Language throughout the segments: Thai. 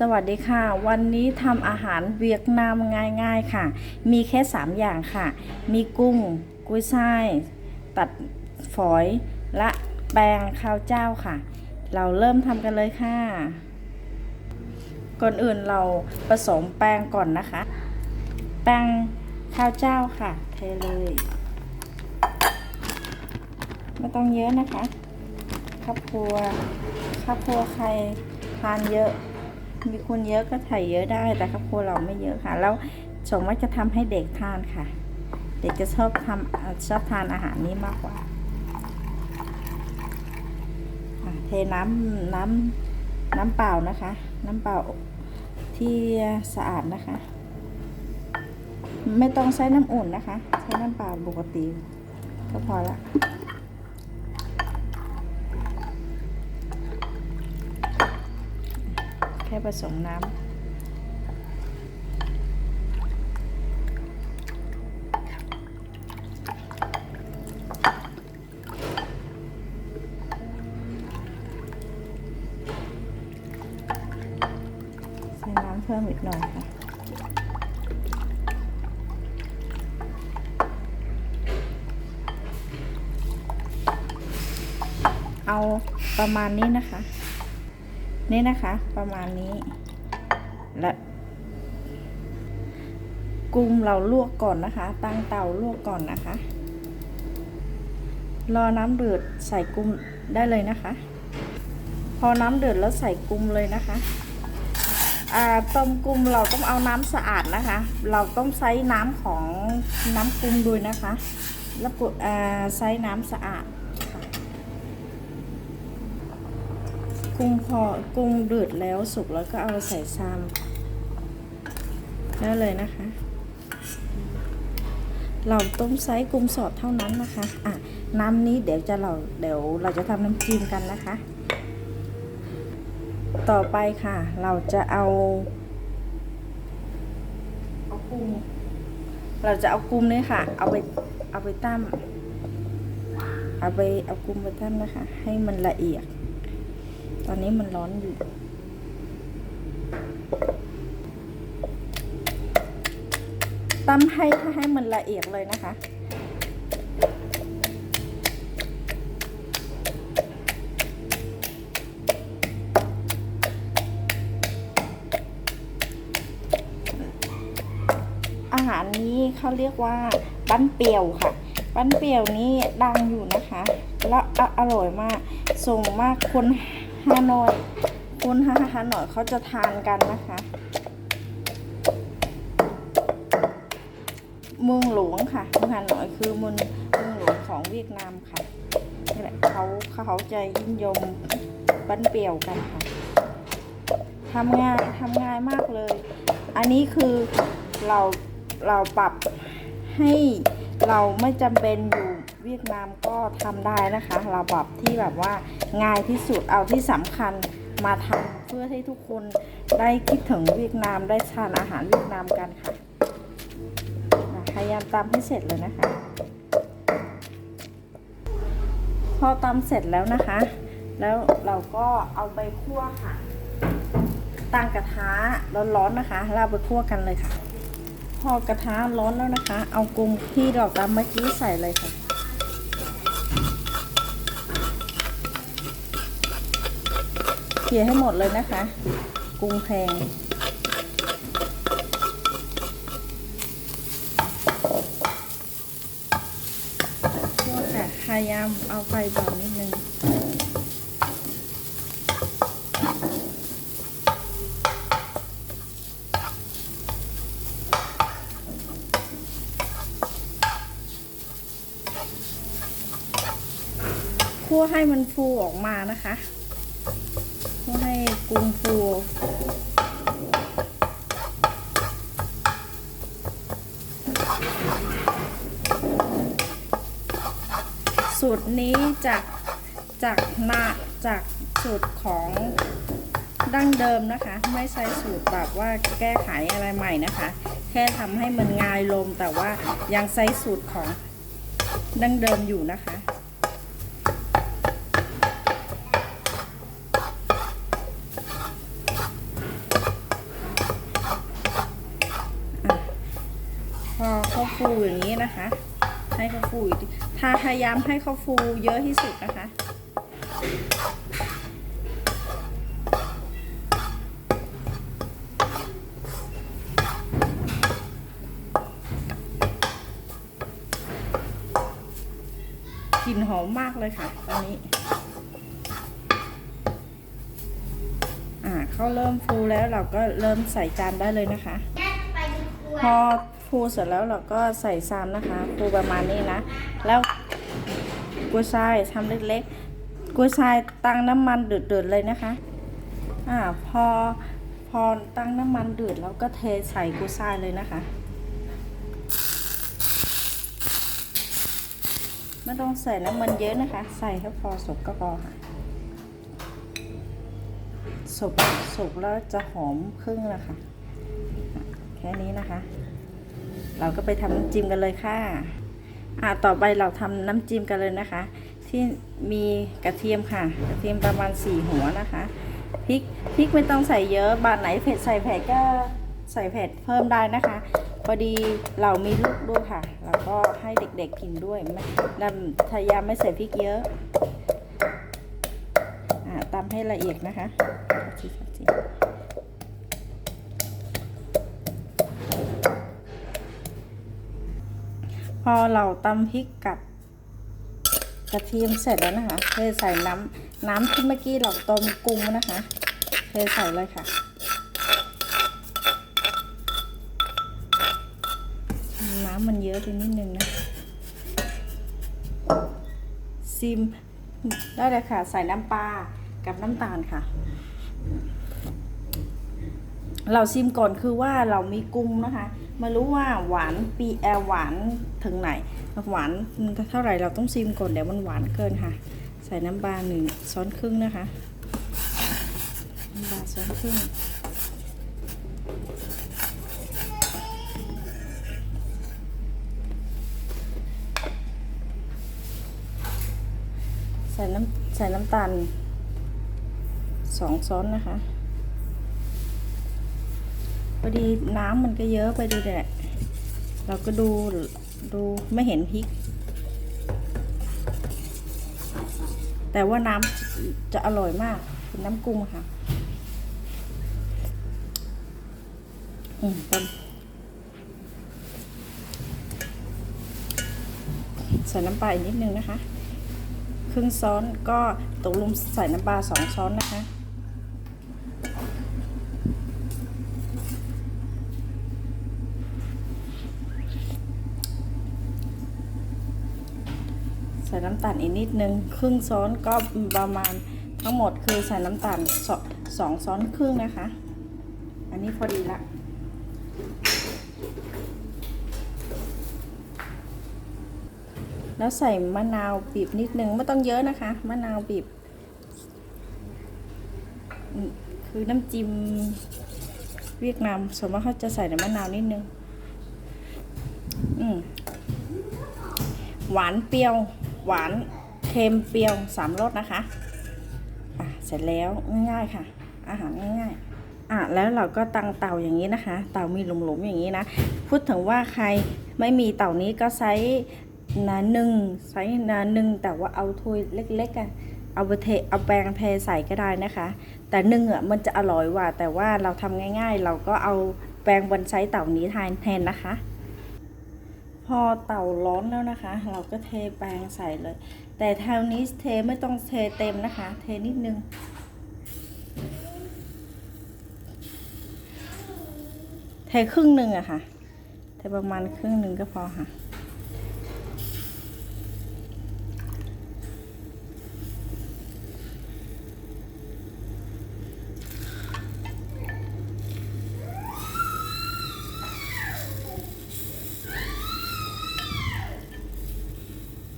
สวัสดีค่ะ วันนี้ทำอาหารเวียดนามง่ายๆค่ะ มีแค่ 3 อย่างค่ะ มีกุ้ง กุ้ยช่าย ตัดฝอย และแป้งข้าวเจ้าค่ะ เราเริ่มทำกันเลยค่ะ ก่อนอื่นเราผสมแป้งก่อนนะคะ แป้งข้าวเจ้าค่ะ เทเลย ไม่ต้องเยอะนะคะข้าวครัวข้าวครัวใครทานเยอะ มีคนเยอะก็ใส่เยอะได้ แต่ครอบครัวเราไม่เยอะค่ะ แล้วสมมติจะทำให้เด็กทานค่ะ เด็กจะชอบทำอ่าชอบทานอาหารนี้มากกว่าเทน้ำน้ำน้ำเปล่านะคะ น้ำเปล่าที่สะอาดนะคะ ไม่ต้องใช้น้ำอุ่นนะคะ ใช้น้ำเปล่าปกติก็พอละ แค่ผสมน้ำใส่น้ำเพิ่มอีกหน่อยค่ะเอาประมาณนี้นะคะ นี่นะคะ ประมาณนี้ และกุ้งเราลวกก่อนนะคะ ตั้งเตาลวกก่อนนะคะ รอน้ำเดือดใส่กุ้งได้เลยนะคะ พอน้ำเดือดแล้วใส่กุ้งเลยนะคะต้มกุ้งเราต้องเอาน้ำสะอาดนะคะ เราต้องใช้น้ำของน้ำกุ้งด้วยนะคะ แล้วกดใช้น้ำสะอาดค่ะ กุ้งพอกุ้งเดือดแล้วสุกแล้วก็เอาใส่ซามได้เลยนะคะ เราต้มไซส์กุ้งสดเท่านั้นนะคะอะน้ำนี้เดี๋ยวจะเราเดี๋ยวเราจะทำน้ำจิ้มกันนะคะ ต่อไปค่ะ เราจะเอาเอากุ้งเราจะเอากุ้งนี่ค่ะ เอาไปเอาไปตั้มเอาไปเอากุ้งไปตั้มนะคะ ให้มันละเอียด ตอนนี้มันร้อนอยู่ตำให้ถ้าให้มันละเอียดเลยนะคะ อาหารนี้เขาเรียกว่าปั้นเปียวค่ะปั้นเปียวนี้ดังอยู่นะคะ แล้วออร่อยมากส่งมากคน ฮานอยคนฮาฮานอยเขาจะทานกันนะคะเมืองหลวงค่ะเมืองฮานอยคือเมืองเมืองหลวงของเวียดนามค่ะนี่แหละเขาเขาจะยินยมปั้นเปียวกันค่ะทำง่ายทำง่ายมากเลย อันนี้คือเราเราปรับให้เราไม่จำเป็นอยู่ เวียดนามก็ทำได้นะคะเราปรับที่แบบว่าง่ายที่สุดเอาที่สำคัญมาทำเพื่อให้ทุกคนได้คิดถึงเวียดนามได้ทานอาหารเวียดนามกันค่ะพยายามตามให้เสร็จเลยนะคะ พอตำเสร็จแล้วนะคะ แล้วเราก็เอาไปคั่วค่ะ ตั้งกระทะร้อนๆนะคะแล้วเราไปคั่วกันเลยค่ะ พอกระทะร้อนแล้วนะคะ เอากุ้งที่เราตำเมื่อกี้ใส่เลยค่ะ เขี่ยให้หมดเลยนะคะ กุ้งแพงคั่วค่ะพยายามเอาไฟเบานิดนึงคั่วให้มันฟูออกมานะคะ กุ้งฟูสูตรนี้จากจากนาจากสูตรของดั้งเดิมนะคะ ไม่ใช่สูตรแบบว่าแก้ไขอะไรใหม่นะคะ แค่ทำให้มันง่ายลมแต่ว่ายังใช้สูตรของดั้งเดิมอยู่นะคะ พ เขา ฟูอย่างนี้นะคะ ให้เขาฟูอีกถ้าพยายามให้เขาฟูเยอะที่สุดนะคะ กลิ่นหอมมากเลยค่ะตอนนี้อ่าเขาเริ่มฟูแล้วเราก็เริ่มใส่จานได้เลยนะคะ พอ ฟูเสร็จแล้วเราก็ใส่ซ้ำนะคะฟูประมาณนี้นะ แล้วกุ้ยช่ายทำเล็กๆกุ้ยช่ายตั้งน้ำมันเดือดๆเลยนะคะอ่าพอพอตั้งน้ำมันเดือดแล้วก็เทใส่กุ้ยช่ายเลยนะคะ ไม่ต้องใส่น้ำมันเยอะนะคะ ใส่แค่พอสุกก็พอค่ะสุกสุกแล้วจะหอมครึ่งนะคะ แค่นี้นะคะ เราก็ไปทำน้ำจิ้มกันเลยค่ะอ่าต่อไปเราทำน้ำจิ้มกันเลยนะคะ ที่มีกระเทียมค่ะ กระเทียมประมาณสี่หัวนะคะพริกพริกไม่ต้องใส่เยอะบาทไหนเผ็ดใส่เผ็ดก็ใส่เผ็ดเพิ่มได้นะคะ พอดีเรามีลูกด้วยค่ะ แล้วก็ให้เด็กๆกินด้วยไม่แล้วพยายามไม่ใส่พริกเยอะอ่าตำให้ละเอียดนะคะชิชิ พอเราตำพริกกับกระเทียมเสร็จแล้วนะคะเทใส่น้ำน้ำที่เมื่อกี้เราต้มกุ้งนะคะเทใส่เลยค่ะน้ำมันเยอะไปนิดนึงนะซิมได้เลยค่ะ ใส่น้ำปลากับน้ำตาลค่ะ เราซิมก่อนคือว่าเรามีกุ้งนะคะ มารู้ว่าหวานปีแอหวานถึงไหน หวานเท่าไหร่เราต้องซิมก่อนเดี๋ยวมันหวานเกินค่ะ ใส่น้ำปลาหนึ่งช้อนครึ่งนะคะน้ำปลาช้อนครึ่งใส่น้ำใส่น้ำตาลสองช้อนนะคะ พอดีน้ำมันก็เยอะไปดูแหละเราก็ดูดูไม่เห็นพริก แต่ว่าน้ำจะอร่อยมากเป็นน้ำกุ้งค่ะ อืมเป็นใส่น้ำปลาอีกนิดนึงนะคะ ครึ่งช้อนก็ตกลงใส่น้ำปลาสองช้อนนะคะ ส่น้ำตาลอีกนิดนึง ครึ่งช้อนก็ประมาณทั้งหมดคือใส่น้ำตาลสองสองช้อนครึ่งนะคะ อันนี้พอดีละแล้วใส่มะนาวบีบนิดนึงไม่ต้องเยอะนะคะ มะนาวบีบ คือน้ำจิ้มเวียดนามส่วนมากเขาจะใส่แต่มะนาวนิดนึง อืมหวานเปรี้ยว หวานเค็มเปรี้ยวสามรสนะคะอะเสร็จแล้วง่ายๆค่ะ อาหารง่าย ๆอะแล้วเราก็ตั้งเตาอย่างนี้นะคะ เตามีหลุมๆอย่างนี้นะพูดถึงว่าใครไม่มีเตานี้ก็ใช้นาหนึ่งใช้นาหนึ่งแต่ว่าเอาถ้วยเล็กๆอะเอาไปเทเอาแปรงเทใส่ก็ได้นะคะ แต่นึ่งอะมันจะอร่อยกว่า แต่ว่าเราทำง่าย ๆ เราก็เอาแปรงบนไซส์เตานี้แทนแทนนะคะ พอเต่าร้อนแล้วนะคะ เราก็เทแป้งใส่เลย แต่แถวนี้เทไม่ต้องเทเต็มนะคะ เทนิดนึง เทครึ่งหนึ่งอะค่ะ เทประมาณครึ่งหนึ่งก็พอค่ะ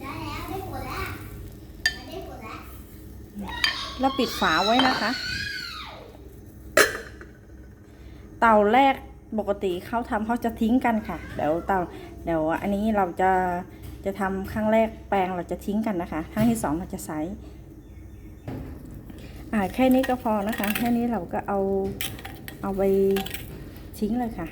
ได้แล้วได้ผลแล้วได้ผลแล้ว แล้วปิดฝาไว้นะคะ เตาแรกปกติเขาทำเขาจะทิ้งกันค่ะ เดี๋ยวเตาเดี๋ยวอันนี้เราจะจะทำครั้งแรกแปลงเราจะทิ้งกันนะคะครั้งที่สองเราจะใช้อ่าแค่นี้ก็พอนะคะ แค่นี้เราก็เอาเอาไปทิ้งเลยค่ะ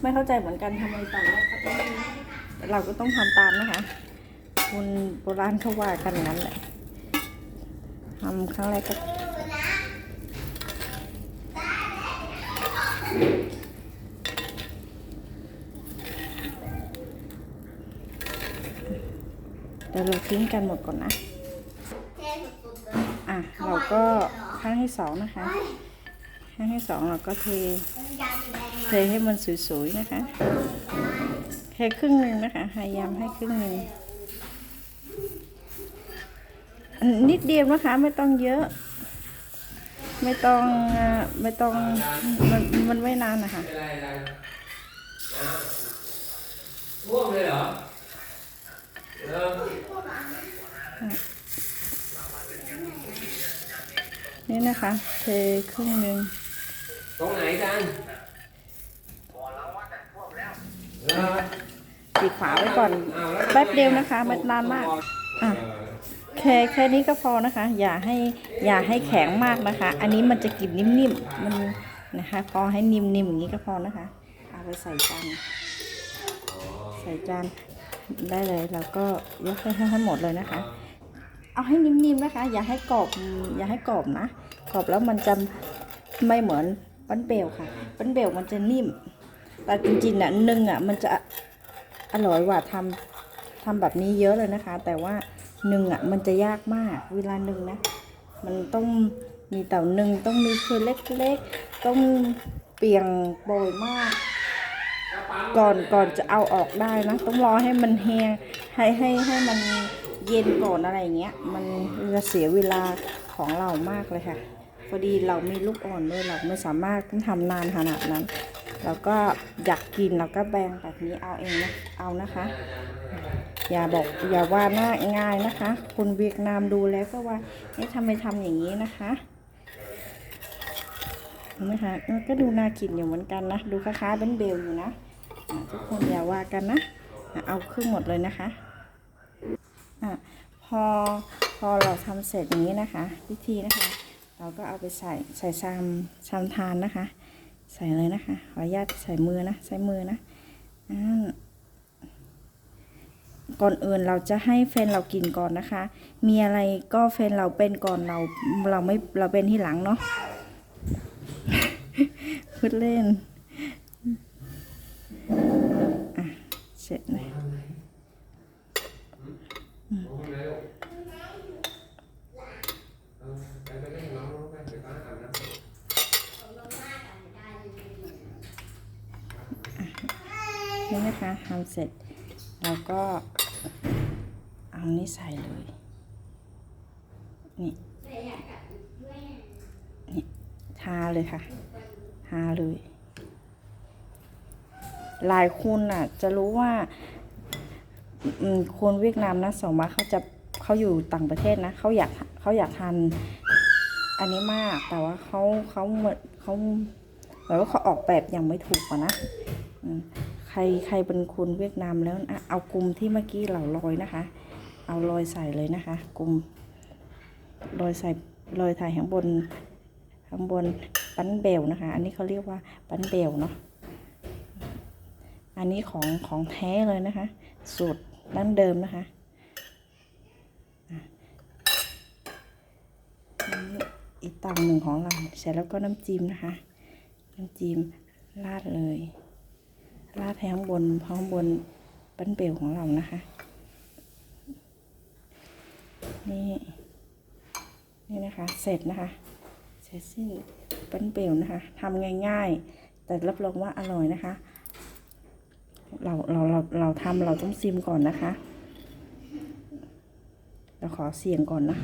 ไม่เข้าใจเหมือนกันทำไมต่างว่าเขาต้องเราก็ต้องทำตามนะคะ คนโบราณเขาว่ากันงนั้นแหละ ทำครั้งแรกก็เดี๋ยวเราทิ้งกันหมดก่อนนะ อะ เราก็ครั้งที่สองนะคะครั้งที่สองเราก็เท เทให้มันสวยๆนะคะ แค่ครึ่งหนึ่งนะคะ พยายามให้ครึ่งหนึ่ง นนิดเดียวนะคะ ไม่ต้องเยอะ ไม่ต้องอ่าไม่ต้องมันมันไม่นานนะคะเป็นไรอะไรท่วมเลยเหรอเออนี่นะคะเทครึ่งหนึ่งตรงไหนกันเออปิดฝาไว้ก่อนอ้าวล้วทำไมแป๊บเดียวนะคะไม่นานมาก อะเออ แค่แค่นี้ก็พอนะคะ อย่าให้อย่าให้แข็งมากนะคะ อันนี้มันจะกลิ่นนิ่มๆมันนะคะ พอให้นิ่มๆอย่างนี้ก็พอนะคะ เอาไปใส่จานใส่จานได้เลยแล้วก็ยกให้ให้หมดเลยนะคะ เอาให้นิ่มๆนะคะ อย่าให้กรอบอย่าให้กรอบนะกรอบแล้วมันจะไม่เหมือนปั้นเบลค่ะปั้นเบลมันจะนิ่ม แต่จริงๆน่ะนึ่งอะมันจะอร่อยกว่าทำทำแบบนี้เยอะเลยนะคะ แต่ว่า นึ่งอะมันจะยากมากเวลานึ่งนะ มันต้องมีเต่านึ่งต้องมีคือเล็กๆ ต้องเปียงโบยมาก ก่อนก่อนจะเอาออกได้นะ ต้องรอให้มันแห้งให้ให้ให้มันเย็นก่อนอะไรเงี้ย มันจะเสียเวลาของเรามากเลยค่ะพอดีเรามีลูกอ่อนด้วยเราไม่สามารถทำนานขนาดนั้น เราก็อยากกินเราก็แบ่งแบบนี้เอาเองนะเอานะคะ อย่าบอกอย่าว่าน่าง่ายนะคะ คนเวียดนามดูแล้วก็ว่าเอ๊ะทำไมทำอย่างนี้นะคะเห็นไหมคะก็ดูน่ากินอยู่เหมือนกันนะดูคล้ายๆเป็นเบลอยู่นะทุกคนอย่าว่ากันนะเอาครึ่งหมดเลยนะคะอะพอพอเราทำเสร็จนี้นะคะวิธีนะคะ เราก็เอาไปใส่ใส่ชามชามทานนะคะ ใส่เลยนะคะขออนุญาตใส่มือนะใส่มือนะอ่า ก่อนอื่นเราจะให้แฟนเรากินก่อนนะคะ มีอะไรก็แฟนเราเป็นก่อนเราเราไม่เราเป็นที่หลังเนาะพูดเล่นอะเสร็จเลยนลูกเออไปไปเล่นน้องไปเดี๋ยวก็อาบน้ำนี่นะคะทำเสร็จเราก็ อานี่ใส่เลย นี่ นี่ทาเลยค่ะ ทาเลย หลายคนน่ะ จะรู้ว่าคนเวียดนามนะสมมติเขาจะเขาอยู่ต่างประเทศนะเขาอยากเขาอยากทานอันนี้มากแต่ว่าเขาเขาเหมือนเขาเหมือนว่าเขาออกแบบยังไม่ถูกอะนะใครใครเป็นคนเวียดนามแล้วนะเอากลุ่มที่เมื่อกี้เราลอยนะคะ เอาลอยใส่เลยนะคะ กลุ่มลอยใส่ลอยถ่ายข้างบนข้างบนปั้นเบลนะคะ อันนี้เขาเรียกว่าปั้นเบลเนาะอันนี้ของของแท้เลยนะคะ สูตรดั้งเดิมนะคะอีกต่าหนึ่งของเราเสร็จแล้วก็น้ำจิ้มนะคะ น้ำจิ้มราดเลยลาดแทงบนพร้อมบนปั้นเปลของเรานะคะ นี่ นี่นะคะ เสร็จนะคะ เสร็จสิ้นเปั้นเปลวนะคะทำง่ายๆ แต่รับรองว่าอร่อยนะคะ เราเราเราเราทำเราต้องซิมก่อนนะคะ เราขอเสียงก่อนนะ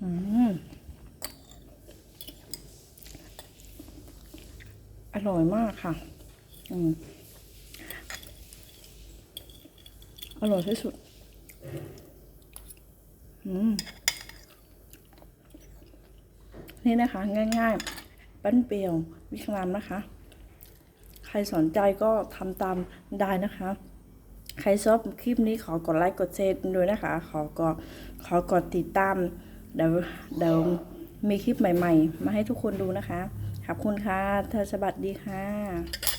อืมอร่อยมากค่ะ อืมอร่อยที่สุด นี่นะคะ ง่ายๆ ปั้นเปียววิคลามนะคะ ใครสนใจก็ทำตามได้นะคะ ใครชอบคลิปนี้ขอกดไลค์กดแชร์ด้วยนะคะ ขอกดขอกดติดตาม เดี๋ยวเดี๋ยวมีคลิปใหม่ ๆ มาให้ทุกคนดูนะคะ ขอบคุณค่ะเธอสวัสดีค่ะ